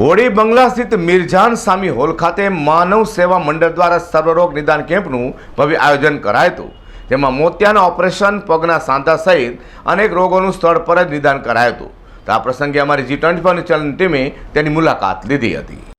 હોળી બંગલા સ્થિત મિરજાન સામી હોલ ખાતે માનવ સેવા મંડળ દ્વારા સર્વરોગ નિદાન કેમ્પનું ભવ્ય આયોજન કરાયું હતું. જેમાં મોતિયાના ઓપરેશન, પગના સાંધા સહિત અનેક રોગોનું સ્થળ પર જ નિદાન કરાયું હતું. તો આ પ્રસંગે અમારી જી ટ્વેન્ટી ફોર ચેનલ ટીમે તેની મુલાકાત લીધી હતી.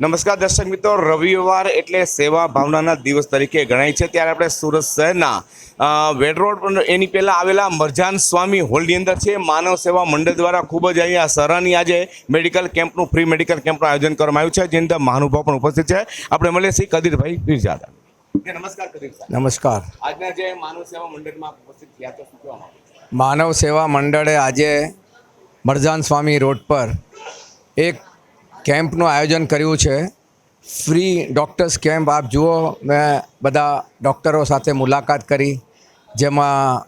નમસ્કાર દર્શક મિત્રો રવિવાર એટલે સેવા ભાવનાના દિવસ તરીકે ગણાય છે. ત્યારે આપણે સુરત શહેરના વેડ રોડ પર એની પહેલાં આવેલા મરજાન સ્વામી હોલની અંદર છે. માનવ સેવા મંડળ દ્વારા ખૂબ જ અહીંયા સરાહની આજે મેડિકલ કેમ્પનું ફ્રી મેડિકલ કેમ્પનું આયોજન કરવામાં આવ્યું છે. જેની અંદર મહાનુભાવ પણ ઉપસ્થિત છે. આપણે મળીએ છીએ કદીરભાઈ પીરજાદા નમસ્કાર કદીર નમસ્કાર. આજના જે માનવ સેવા મંડળમાં ઉપસ્થિત થયા તો શું? માનવ સેવા મંડળે આજે મરજાન સ્વામી રોડ પર એક કેમ્પનું આયોજન કર્યું છે. ફ્રી ડૉક્ટર્સ કેમ્પ, આપ જુઓ, મેં બધા ડૉક્ટરો સાથે મુલાકાત કરી. જેમાં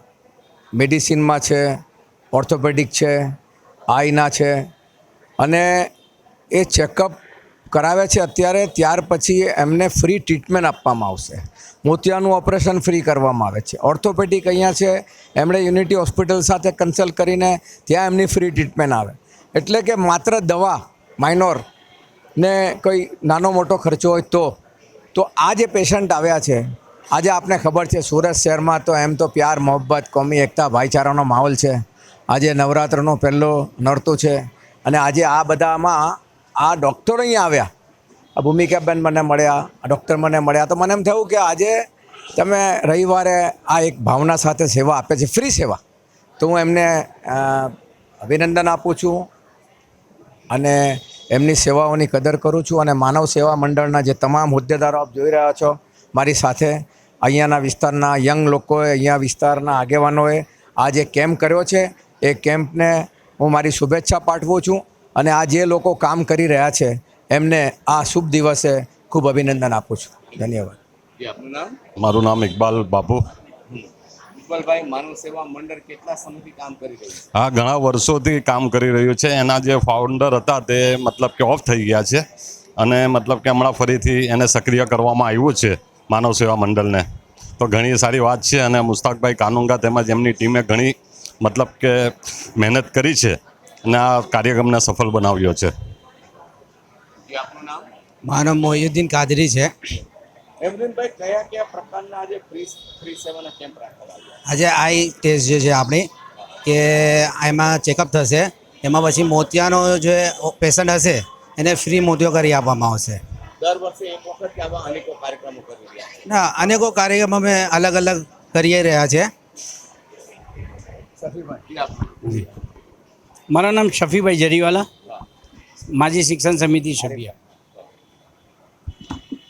મેડિસિનમાં છે, ઓર્થોપેડિક છે, આઈના છે. અને એ ચેકઅપ કરાવે છે અત્યારે, ત્યાર પછી એમને ફ્રી ટ્રીટમેન્ટ આપવામાં આવશે. મોતિયાનું ઓપરેશન ફ્રી કરવામાં આવે છે. ઓર્થોપેડિક અહીંયા છે, એમણે યુનિટી હોસ્પિટલ સાથે કન્સલ્ટ કરીને ત્યાં એમની ફ્રી ટ્રીટમેન્ટ આવે. એટલે કે માત્ર દવા માઇનોર ને કોઈ નાનો મોટો ખર્ચો હોય તો તો આ જે પેશન્ટ આવ્યા છે, આજે આપને ખબર છે સુરત શહેરમાં તો એમ તો પ્યાર, મોહબ્બત, કોમી, એકતા, ભાઈચારાનો માહોલ છે. આજે નવરાત્રનો પહેલો નોરતું છે અને આજે આ બધામાં આ ડૉક્ટરો અહીંયા આવ્યા. આ ભૂમિકાબેન મને મળ્યા, આ ડૉક્ટર મને મળ્યા. તો મને એમ થયું કે આજે તમે રવિવારે આ એક ભાવના સાથે સેવા આપે છે ફ્રી સેવા. તો હું એમને અભિનંદન આપું છું. અને એમની સેવાઓની કદર કરું છું અને માનવ સેવા મંડળના જે તમામ હોદ્દેદારો આપ જોઈ રહ્યા છો, મારી સાથે અહીંયાના વિસ્તારના યંગ લોકોએ, અહીંયા વિસ્તારના આગેવાનોએ આ જે કેમ્પ કર્યો છે, એ કેમ્પને હું મારી શુભેચ્છા પાઠવું છું અને આ જે લોકો કામ કરી રહ્યા છે, એમને આ શુભ દિવસે ખૂબ અભિનંદન આપું છું. ધન્યવાદ. મારું નામ ઇકબાલ બાબુ ઇકબાલભાઈ માનવ સેવા મંડળ કેટલા સમયથી કામ કરી રહ્યું છે? હા ઘણા વર્ષોથી કામ કરી રહ્યું છે. એના જે ફાઉન્ડર હતા તે મતલબ કે ઓફ થઈ ગયા છે અને મતલબ કે હમણાં ફરીથી એને સક્રિય કરવામાં આવ્યું છે માનવ સેવા મંડળને. તો ઘણી સારી વાત છે અને મુસ્તાકભાઈ કાનુંગા તેમજ એમની ટીમે ઘણી મતલબ કે મહેનત કરી છે અને આ કાર્યક્રમને સફળ બનાવ્યો છે. જી, મોહિદ્દીન કાદરી છે. એમરીનભાઈ કયા કયા પ્રકારના આજે ફ્રી ફ્રી સેવાના કેમ્પ રાખવામાં આજે આઈ ટેસ્ટ જે છે આપણી કે એમાં ચેકઅપ થશે એમાં પછી મોતિયાનો જે પેશન્ટ હશે એને ફ્રી મોતિયો કરી આપવામાં આવશે. દર વર્ષે એક વખત આવા અનેકો કાર્યક્રમો કરી રહ્યા છે? ના અનેકો કાર્યક્રમ અમે અલગ અલગ કરી રહ્યા છે. મારું નામ શફીભાઈ જરીવાલા માજી શિક્ષણ સમિતિ સભ્ય.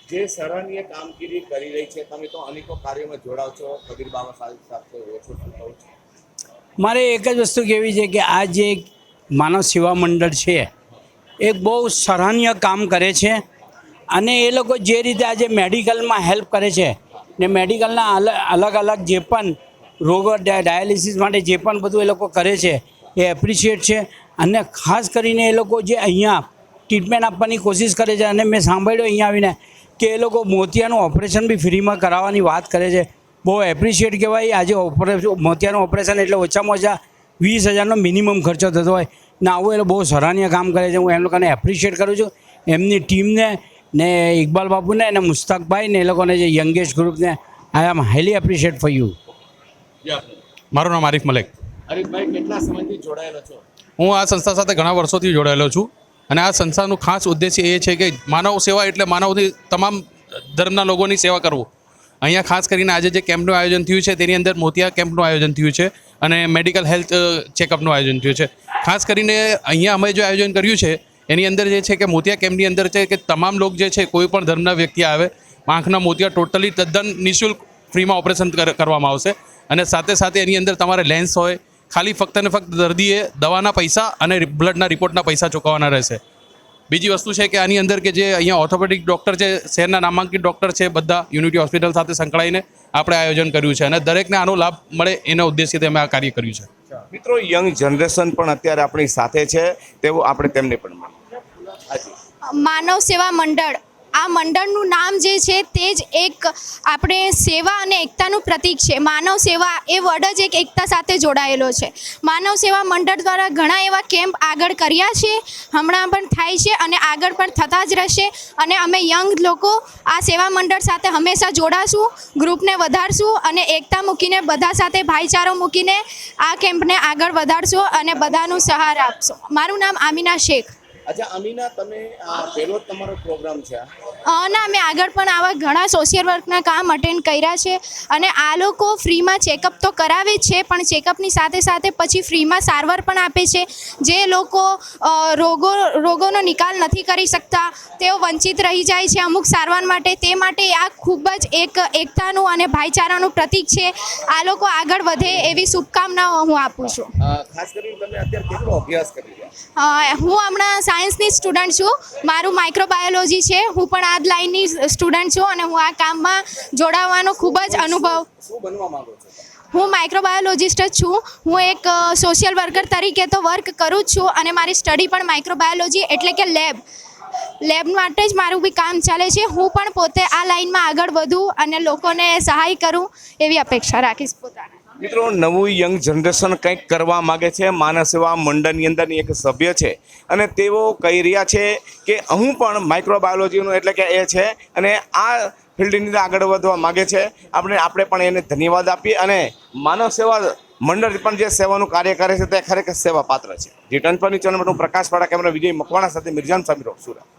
જે સરાહનીય કામગીરી કરી રહી છે, તમે તો અનેકો કાર્યોમાં જોડાવ છો. કબીર બાબા સાહેબ સાથે ઓછો કહો છો? મારે એક જ વસ્તુ કહેવી છે કે આ જે માનવ સેવા મંડળ છે, એ બહુ સરાહનીય કામ કરે છે અને એ લોકો જે રીતે આજે મેડિકલમાં હેલ્પ કરે છે ને મેડિકલના અલગ અલગ જે પણ રોગો ડાયાલિસિસ માટે જે પણ બધું એ લોકો કરે છે, એ એપ્રિશિએટ છે અને ખાસ કરીને એ લોકો જે અહીંયા ટ્રીટમેન્ટ આપવાની કોશિશ કરે છે અને મેં સાંભળ્યું અહીંયા આવીને કે એ લોકો મોતિયાનું ઓપરેશન બી ફ્રીમાં કરાવવાની વાત કરે છે. બહુ એપ્રિશિએટ કહેવાય. આજે ઓપરેશન મોતિયાનું ઓપરેશન એટલે ઓછામાં ઓછા વીસ હજારનો મિનિમમ ખર્ચો થતો હોય. ને આવું એ લોકો બહુ સરાહનીય કામ કરે છે. હું એમ લોકોને એપ્રિશિએટ કરું છું. એમની ટીમને ને ઇકબાલ બાબુને અને મુસ્તાકભાઈ ને એ લોકોને જે youngest ગ્રુપને I am highly appreciate for you મારું નામ આરિફ મલેક. હરીફભાઈ કેટલા સમયથી જોડાયેલો છો? હું આ સંસ્થા સાથે ઘણા વર્ષોથી જોડાયેલો છું. અને આ સંસ્થાનું ખાસ ઉદ્દેશ્ય એ છે કે માનવ સેવા એટલે માનવની તમામ ધર્મના લોકોની સેવા કરવું. અહીંયા ખાસ કરીને આજે જે કેમ્પનું આયોજન થયું છે, તેની અંદર મોતિયા કેમ્પનું આયોજન થયું છે અને મેડિકલ હેલ્થ ચેકઅપનું આયોજન થયું છે. ખાસ કરીને અહીંયા અમે જે આયોજન કર્યું છે, એની અંદર જે છે કે મોતિયા કેમ્પની અંદર છે કે તમામ લોકો જે છે, કોઈ પણ ધર્મના વ્યક્તિ આવે, આંખના મોતિયા ટોટલી તદ્દન નિઃશુલ્ક ફ્રીમાં ઓપરેશન કરવામાં આવશે. અને સાથે સાથે એની અંદર તમારે લેન્સ હોય ખાલી ફક્ત ને ફક્ત દર્દીએ દવાના પૈસા અને બ્લડના રિપોર્ટના પૈસા ચૂકવવાના રહેશે. બીજી વસ્તુ છે કે આની અંદર કે જે અહીંયા ઓર્થોપેડિક ડૉક્ટર છે શહેરના નામાંકિત ડૉક્ટર છે બધા યુનિટી હોસ્પિટલ સાથે સંકળાઈને આપણે આયોજન કર્યું છે અને દરેકને આનો લાભ મળે એના ઉદ્દેશ્યથી અમે આ કાર્ય કર્યું છે. મિત્રો યંગ જનરેશન પણ અત્યારે આપણી સાથે છે તેવું આપણે તેમને પણ. માનવ સેવા મંડળ આ મંડળનું નામ જે છે તે જ એક આપણે સેવા અને એકતાનું પ્રતીક છે. માનવ સેવા એ વર્ડ જ એક એકતા સાથે જોડાયેલો છે. માનવ સેવા મંડળ દ્વારા ઘણા એવા કેમ્પ આગળ કર્યા છે. હમણાં પણ થાય છે અને આગળ પણ થતા જ રહેશે અને અમે યંગ લોકો આ સેવા મંડળ સાથે હંમેશા જોડાશું, ગ્રુપને વધારશું અને એકતા મૂકીને બધા સાથે ભાઈચારો મૂકીને આ કેમ્પને આગળ વધારશું અને બધાનું સહાર આપશો. મારું નામ આમિના શેખ. અચ્છા અમીના તમે પહેલો તમારો પ્રોગ્રામ છે ના મેં આગળ પણ આવા ઘણા સોશિયલ વર્કના કામ અટેન્ડ કર્યા છે અને આ લોકો ફ્રીમાં ચેકઅપ તો કરાવે છે પણ ચેકઅપની સાથે સાથે પછી ફ્રીમાં સારવાર પણ આપે છે. જે લોકો રોગો રોગોનો નિકાલ નથી કરી શકતા તેઓ વંચિત રહી જાય છે અમુક સારવાર માટે. તે માટે આ ખૂબ જ એક એકતાનું અને ભાઈચારાનું પ્રતીક છે. આ લોકો આગળ વધે એવી શુભકામનાઓ હું આપું છું. ખાસ કરીને તમે અત્યારે કેટલો અભ્યાસ કરી રહ્યા અ, હું હમણાં સાયન્સની સ્ટુડન્ટ છું. મારું માઇક્રોબાયોલોજી છે. હું પણ આ જ લાઇનની સ્ટુડન્ટ છું અને હું આ કામમાં જોડાવાનો ખૂબ જ અનુભવ? હું માઇક્રોબાયોલોજિસ્ટ જ છું. હું એક સોશિયલ વર્કર તરીકે તો વર્ક કરું જ છું અને મારી સ્ટડી પણ માઇક્રોબાયોલોજી એટલે કે લેબ લેબ માટે જ મારું બી કામ ચાલે છે. હું પણ પોતે આ લાઇનમાં આગળ વધું અને લોકોને સહાય કરું એવી અપેક્ષા રાખીશ પોતાને. મિત્રો, નવું યંગ જનરેશન કંઈક કરવા માગે છે. માનવ સેવા મંડળની અંદરની એક સભ્ય છે. અને તેઓ કહી રહ્યા છે કે હું પણ માઇક્રોબાયોલોજીનું એટલે કે એ છે અને આ ફિલ્ડની અંદર આગળ વધવા માગે છે. આપણે આપણે પણ એને ધન્યવાદ આપીએ અને માનવ સેવા મંડળ પણ જે સેવાનું કાર્ય કરે છે તે ખરેખર સેવા પાત્ર છે. જે ટનપરની ચેનલ પ્રકાશ પાડા કેમેરા વિજય મકવાણા સાથે મિર્જાન સામી સુરત.